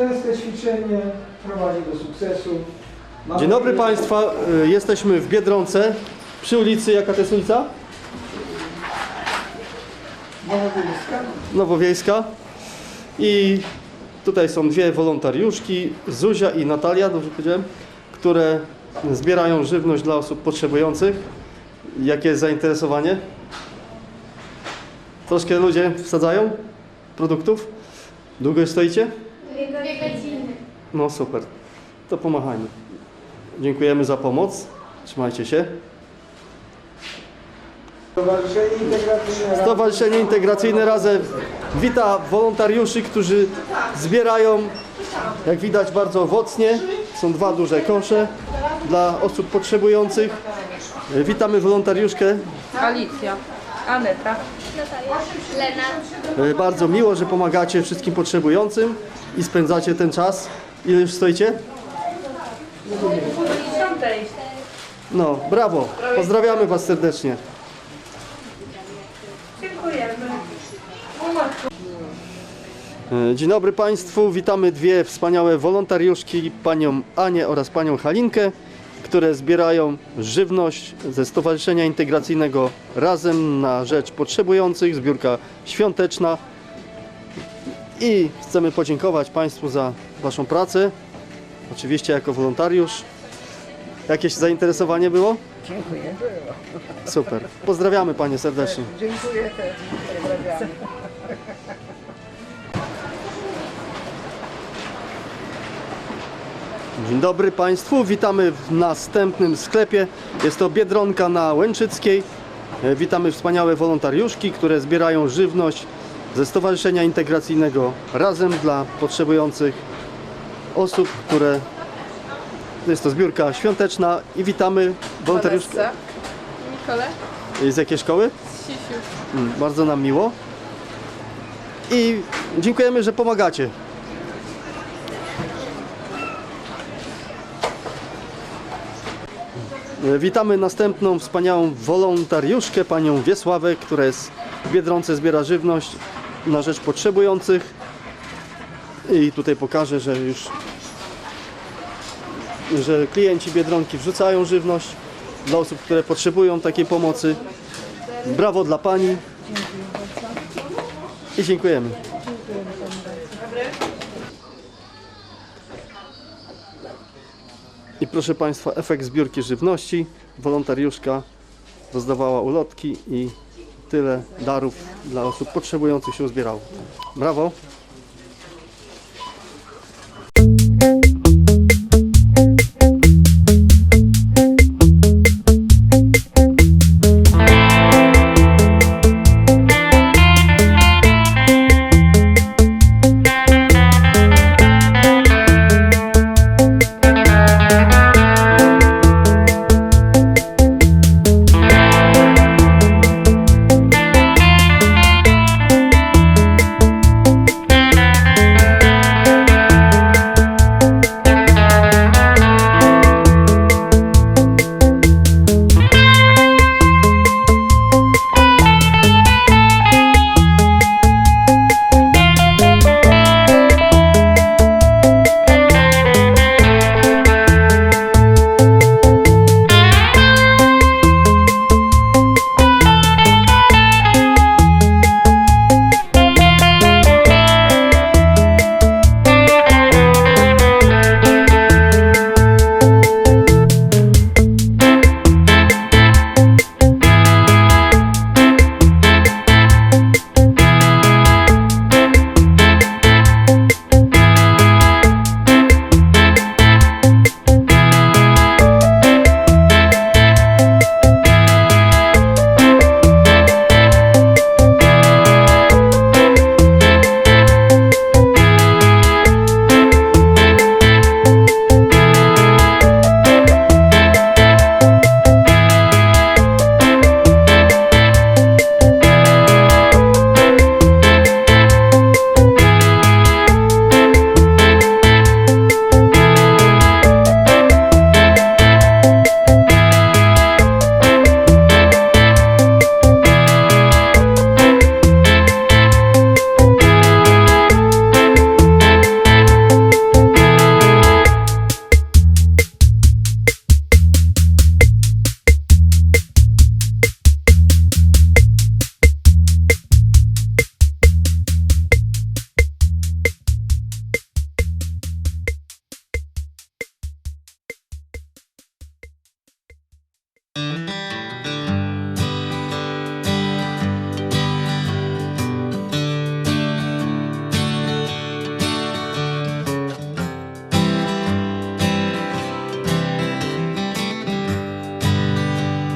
Częste ćwiczenie prowadzi do sukcesu. Mam Dzień dobry nadzieję, Państwa, y, jesteśmy w Biedronce przy ulicy, jaka to jest ulica? Nowowiejska. Nowowiejska. I tutaj są dwie wolontariuszki, Zuzia i Natalia, dobrze powiedziałem, które zbierają żywność dla osób potrzebujących. Jakie jest zainteresowanie? Troszkę ludzie wsadzają produktów? Długo już stoicie? Dwie godziny. No super. To pomachajmy. Dziękujemy za pomoc. Trzymajcie się. Stowarzyszenie Integracyjne. Stowarzyszenie Integracyjne Razem wita wolontariuszy, którzy zbierają, jak widać, bardzo owocnie. Są dwa duże kosze dla osób potrzebujących. Witamy wolontariuszkę. Alicja, Aneta. Lena. E, Bardzo miło, że pomagacie wszystkim potrzebującym i spędzacie ten czas. Ile już stoicie? Dziesiątej. No, brawo. Pozdrawiamy Was serdecznie. Dziękujemy. E, Dzień dobry Państwu, witamy dwie wspaniałe wolontariuszki, panią Anię oraz panią Halinkę, które zbierają żywność ze Stowarzyszenia Integracyjnego Razem na rzecz potrzebujących, zbiórka świąteczna. I chcemy podziękować Państwu za Waszą pracę, oczywiście jako wolontariusz. Jakieś zainteresowanie było? Dziękuję. Super. Pozdrawiamy Panie serdecznie. Dziękuję też. Pozdrawiam. Dzień dobry Państwu, witamy w następnym sklepie. Jest to Biedronka na Łęczyckiej. E, Witamy wspaniałe wolontariuszki, które zbierają żywność ze Stowarzyszenia Integracyjnego Razem dla potrzebujących osób, które... Jest to zbiórka świąteczna i witamy wolontariuszkę. Vanessa. Nikole. Z jakiej szkoły? Sisiu. Mm, Bardzo nam miło. I dziękujemy, że pomagacie. Witamy następną wspaniałą wolontariuszkę, panią Wiesławę, która jest w Biedronce, zbiera żywność na rzecz potrzebujących. I tutaj pokażę, że już że klienci Biedronki wrzucają żywność dla osób, które potrzebują takiej pomocy. Brawo dla Pani. I dziękujemy. I proszę Państwa, efekt zbiórki żywności. Wolontariuszka rozdawała ulotki i tyle darów dla osób potrzebujących się uzbierało. Brawo.